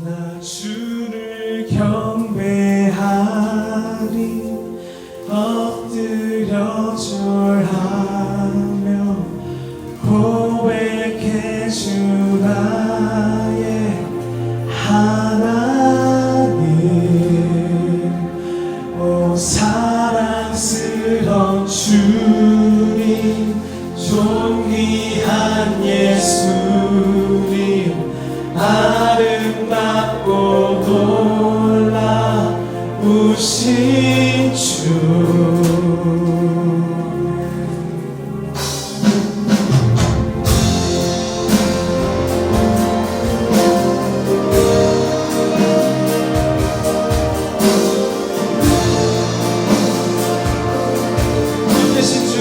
나 주를 경배하리 엎드려 절하며 고백해 주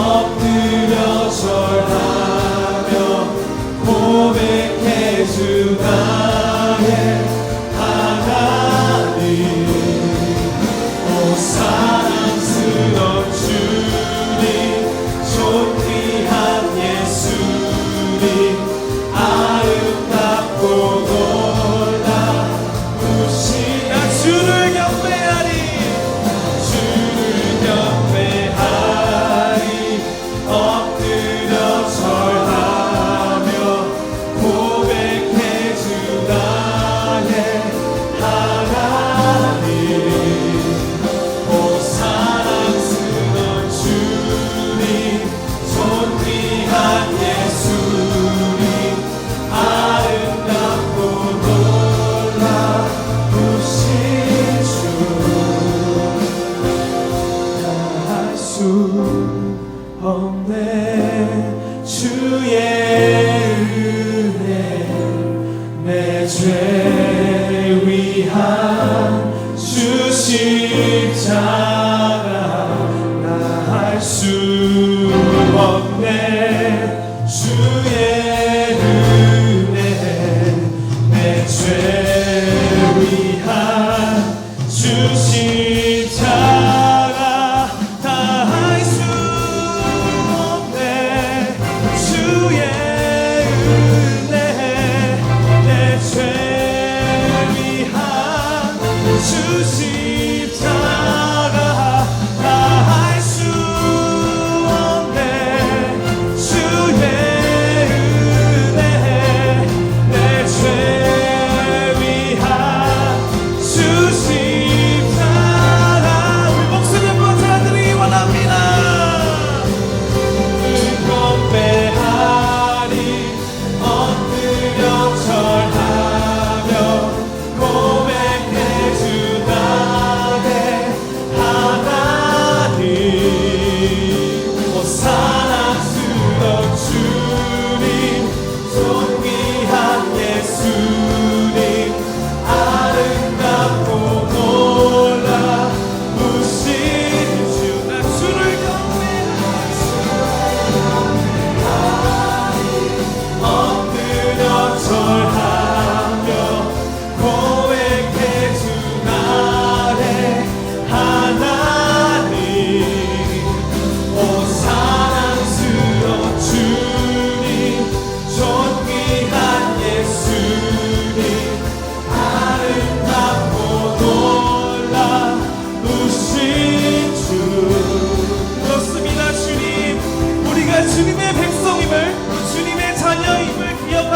Oh.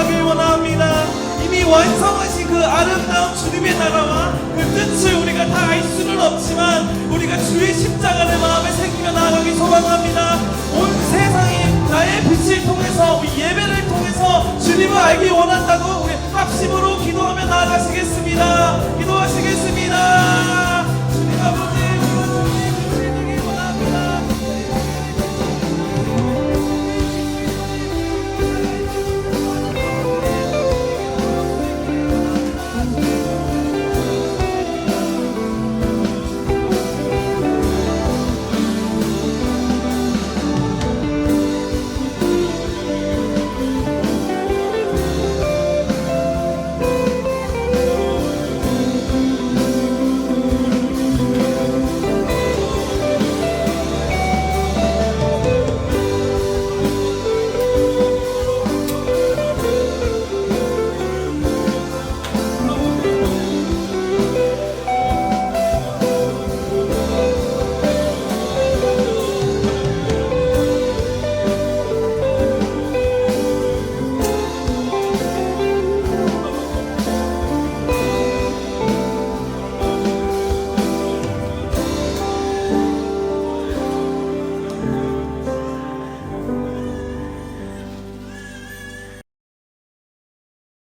나아가길 원합니다. 이미 완성하신 그 아름다운 주님의 나라와 그 뜻을 우리가 다 알 수는 없지만 우리가 주의 십자가를 마음에 새기며 나아가기 소망합니다. 온 세상이 나의 빛을 통해서 우리 예배를 통해서 주님을 알기 원한다고 우리 합심으로 기도하며 나아가시겠습니다. 기도하시겠습니다.